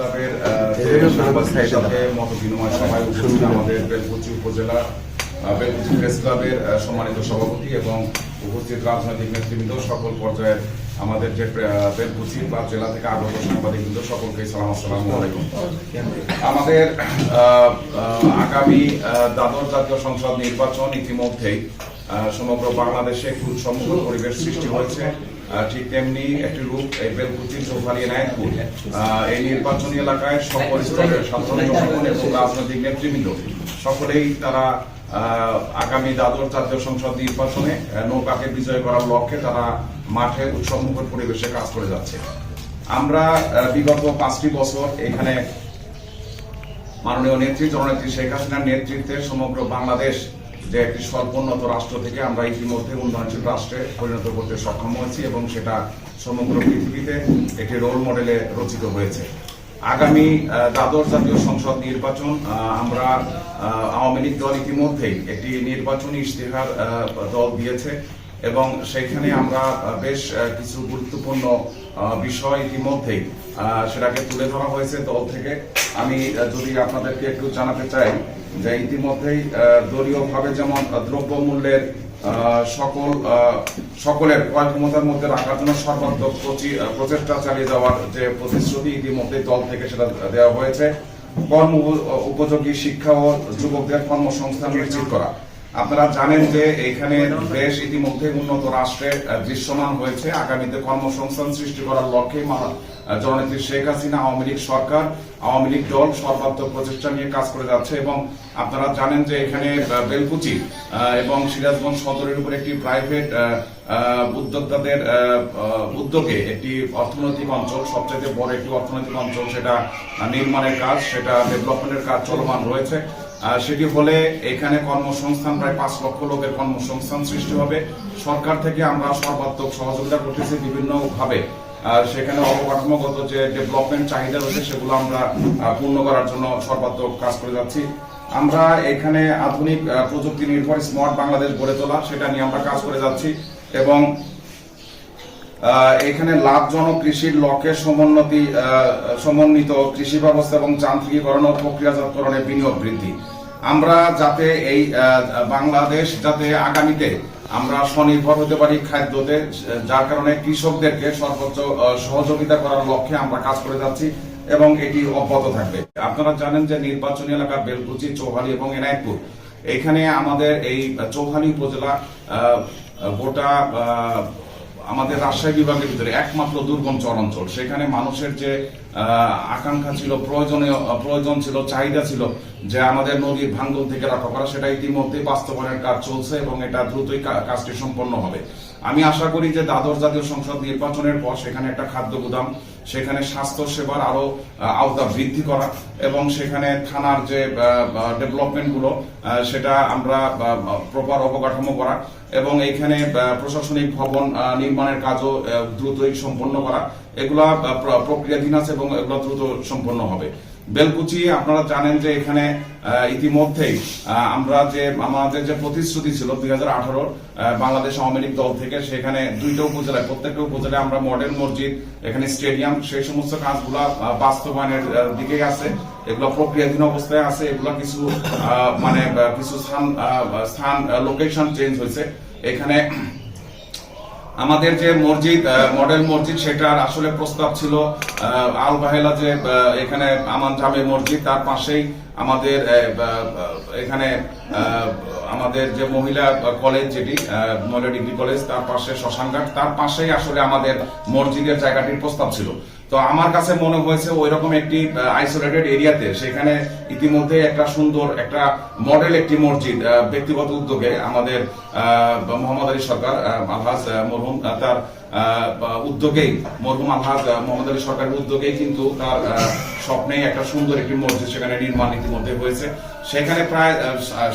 ক্লাবের আহ, যে সাংবাদিকদের সাথে মত বিনিময় সভায় উপস্থিত আমাদের বেলকুচি উপজেলা আহ, বেলকুচি প্রেস ক্লাবের সম্মানিত সভাপতি এবং উপস্থিত রাজনৈতিক নেতৃবৃন্দ সকল পর্যায়ের আমাদের যে বেলকুচি বা জেলা থেকে আগত সাংবাদিকবৃন্দ সকলকে সালাম আসসালামু আলাইকুম। আমাদের আগামী দ্বাদশ জাতীয় সংসদ নির্বাচন ইতিমধ্যেই সমগ্র বাংলাদেশে একটি উৎসবমুখর পরিবেশ সৃষ্টি হয়েছে। ঠিক তেমনি একটি রূপ এই বেলকুচি চৌহালি নায়কপুর এই নির্বাচনী এলাকায় সকল স্তরের সাধারণ এবং রাজনৈতিক নেতৃবৃন্দ, সকলেই তারা আগামী দ্বাদশ জাতীয় সংসদ নির্বাচনে নৌকাকে বিজয় করার লক্ষ্যে তারা মাঠে উৎসবমুখর পরিবেশে কাজ করে যাচ্ছে। আমরা বিগত পাঁচটি বছর এখানে মাননীয় নেত্রী, জননেত্রী শেখ হাসিনার নেতৃত্বে সমগ্র বাংলাদেশ যে একটি স্বল্পোন্নত রাষ্ট্র থেকে আমরা ইতিমধ্যে উন্নয়নশীল রাষ্ট্রে পরিণত করতে সক্ষম হয়েছি এবং সেটা সমগ্র পৃথিবীতে একটি রোল মডেলে রচিত হয়েছে। আগামী দ্বাদশ জাতীয় সংসদ নির্বাচন আমরা আওয়ামী লীগ দল ইতিমধ্যেই একটি নির্বাচনী ইশতেহার দল দিয়েছে এবং সেখানে আমরা বেশ কিছু গুরুত্বপূর্ণ বিষয় ইতিমধ্যেই। আহ, সেটাকে তুলে ধরা হয়েছে দল থেকে। আমি যদি আপনাদেরকে একটু জানাতে চাই যে ইতিমধ্যেই আহ, দলীয়ভাবে যেমন আহ, দ্রব্যমূল্যের সকল সকলের ক্রয় ক্ষমতার মধ্যে রাখার জন্য সর্বাত্মক প্রচেষ্টা চালিয়ে যাওয়ার যে প্রতিশ্রুতি ইতিমধ্যে দল থেকে সেটা দেওয়া হয়েছে। কর্ম উপযোগী শিক্ষা ও যুবকদের কর্মসংস্থান নিশ্চিত করা। আপনারা জানেন যে এখানে দেশ ইতিমধ্যে উন্নত রাষ্ট্রে দৃশ্যমান হয়েছে। আগামীতে কর্মসংস্থান সৃষ্টি করার লক্ষ্যে জননেত্রী শেখ হাসিনা, আওয়ামী লীগ সরকার, আওয়ামী লীগ দল সর্বাত্মক প্রচেষ্টা নিয়ে কাজ করে যাচ্ছে এবং আপনারা জানেন যে এখানে বেলকুচি এবং সিরাজগঞ্জ সদরের উপর একটি প্রাইভেট উদ্যোক্তাদের উদ্যোগে একটি অর্থনৈতিক অঞ্চল সবচেয়ে বড় একটি অর্থনৈতিক অঞ্চল, সেটা নির্মাণের কাজ, সেটা ডেভেলপমেন্টের কাজ চলমান রয়েছে। সেটি হলে এখানে কর্মসংস্থান প্রায় পাঁচ লক্ষ লোকের কর্মসংস্থান সৃষ্টি হবে। সরকার থেকে আমরা সর্বাত্মক সহযোগিতা করতেছি বিভিন্ন ভাবে আর সেখানে অবকাঠামোগত যে ডেভেলপমেন্ট চাহিদা রয়েছে, সেগুলো আমরা পূর্ণ করার জন্য সর্বাত্মক কাজ করে যাচ্ছি। আমরা এখানে আধুনিক প্রযুক্তি নির্ভর স্মার্ট বাংলাদেশ গড়ে তোলা, সেটা নিয়ে আমরা কাজ করে যাচ্ছি। এবং এখানে লাভজনক কৃষির লক্ষ্যে সমুন্নতি সমন্বিত কৃষি ব্যবস্থা এবং যান্ত্রিকীকরণ ও প্রক্রিয়াজাতকরণে বিনিয়োগ বৃদ্ধি। আমরা যাতে এই বাংলাদেশ যাতে আগামীতে আমরা স্বনির্ভর হতে পারি খাদ্যতে, যার কারণে কৃষকদেরকে সর্বোচ্চ সহযোগিতা করার লক্ষ্যে আমরা কাজ করে যাচ্ছি এবং এটি অব্যাহত থাকবে। আপনারা জানেন যে নির্বাচনী এলাকা বেলকুচি, চৌহালি এবং এনায়তপুর। এখানে আমাদের এই চৌহালি উপজেলা গোটা আমাদের রাজশাহী বিভাগের ভিতরে একমাত্র দুর্গম চরাঞ্চল। সেখানে মানুষের যে আকাঙ্ক্ষা ছিল, প্রয়োজনীয়, প্রয়োজন ছিল, চাহিদা ছিল, যে আমাদের নদীর ভাঙ্গল থেকে রক্ষা করা, সেটা ইতিমধ্যে বাস্তবায়নের কাজ চলছে এবং এটা দ্রুতই কাজটি সম্পন্ন হবে। আমি আশা করি যে দ্বাদশ জাতীয় সংসদ নির্বাচনের পর সেখানে একটা খাদ্য গুদাম, সেখানে স্বাস্থ্য সেবার আরও আওতা বৃদ্ধি করা এবং সেখানে থানার যে ডেভেলপমেন্টগুলো সেটা আমরা প্রপার অবকাঠামো করা। এবং এইখানে প্রশাসনিক ভবন নির্মাণের কাজও দ্রুতই সম্পন্ন করা। এগুলা প্রক্রিয়াধীন আছে এবং এগুলো দ্রুত সম্পন্ন হবে। বেলকুচি, আপনারা জানেন যে এখানে ইতিমধ্যেই আমরা যে, আমাদের যে প্রতিশ্রুতি ছিল দুই হাজার আঠারোর বাংলাদেশ আওয়ামী লীগ দল থেকে, সেখানে দুইটা উপজেলায়, প্রত্যেকটা উপজেলায় আমরা মডেল মসজিদ, এখানে স্টেডিয়াম সেই সমস্ত কাজগুলা বাস্তবায়নের দিকেই আছে। এগুলো প্রক্রিয়াধীন অবস্থায় আছে, এগুলো কিছু মানে কিছু স্থান স্থান লোকেশন চেঞ্জ হয়েছে। এখানে আমাদের যে মসজিদ মডেল মসজিদ, সেটার আসলে প্রস্তাব ছিল আল বাহেলা যে এখানে আমান জামে মসজিদ, তার পাশেই আমাদের এখানে আমাদের যে মহিলা কলেজ যেটি মহিলা ডিগ্রি কলেজ তার পাশে শ্মশানঘাট, তার পাশেই আসলে আমাদের মসজিদের জায়গাটির প্রস্তাব ছিল। তো আমার কাছে মনে হয়েছে ওই রকম একটি আইসোলেটেড এরিয়াতে সেখানে ইতিমধ্যে একটা সুন্দর একটা মডেল একটি মসজিদ ব্যক্তিগত উদ্যোগে আমাদের মোহাম্মদ আলী সরকার আলহাজ মরহুম তার উদ্যোগেই মরহুম আলহাজ মোহাম্মদ আলী সরকারের উদ্যোগেই কিন্তু তার আহ, স্বপ্নেই একটা সুন্দর একটি মসজিদ সেখানে নির্মাণ ইতিমধ্যে হয়েছে। সেখানে প্রায়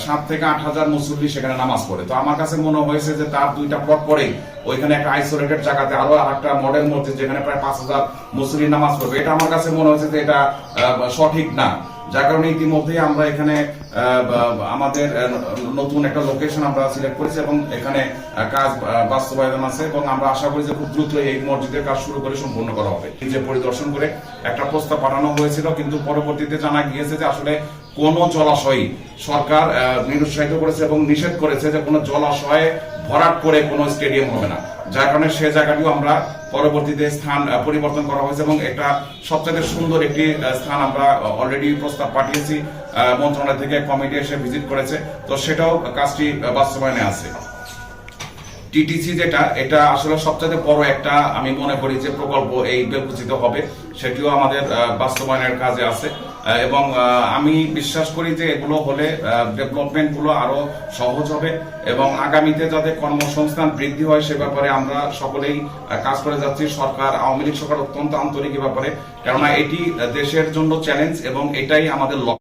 সাত থেকে আট হাজার মুসল্লি সেখানে নামাজ পড়ে। তো আমার কাছে মনে হয়েছে যে তার দুইটা প্লট পরেই ওইখানে একটা আইসোলেটেড জায়গাতে আরও মডেল মসজিদ যেখানে প্রায় পাঁচ হাজার মুসলিম নামাজ পড়বে। এটা আমার কাছে মনে হয়েছে যে এটা সঠিক না। যার কারণে ইতিমধ্যেই আমরা এখানে আমাদের নতুন একটা লোকেশন আমরা সিলেক্ট করেছি এবং এখানে কাজ বাস্তবায়ন আছে এবং আমরা আশা করি যে খুব দ্রুত এই মসজিদের কাজ শুরু করে সম্পূর্ণ করা হবে। যে পরিদর্শন করে একটা প্রস্তাব পাঠানো হয়েছিল, কিন্তু পরবর্তীতে জানা গিয়েছে যে আসলে কোন জলাশয় সরকার নিরুৎসাহিত করেছে এবং নিষেধ করেছে যে কোনো জলাশয়ে ভরাট করে কোনো স্টেডিয়াম হবে না। যার কারণে সে জায়গাটিও আমরা পরবর্তীতে স্থান পরিবর্তন করা হয়েছে এবং এটা সবচেয়ে সুন্দর একটি স্থান আমরা অলরেডি প্রস্তাব পাঠিয়েছি মন্ত্রণালয় থেকে, কমিটি এসে ভিজিট করেছে। তো সেটাও কাজটি বাস্তবায়নে আছে। টিটিসি যেটা, এটা আসলে সবচেয়ে বড় একটা, আমি মনে করি যে প্রকল্প এই বেলকুচিতে হবে। সেটিও আমাদের বাস্তবায়নের কাজে আছে। এবং আমি বিশ্বাস করি যে এগুলো হলে ডেভেলপমেন্টগুলো আরও সহজ হবে এবং আগামীতে যাতে কর্মসংস্থান বৃদ্ধি হয় সে ব্যাপারে আমরা সকলেই কাজ করে যাচ্ছি। সরকার, আওয়ামী লীগ সরকার অত্যন্ত আন্তরিক ব্যাপারে। কেননা এটি দেশের জন্য চ্যালেঞ্জ এবং এটাই আমাদের লক্ষ্য।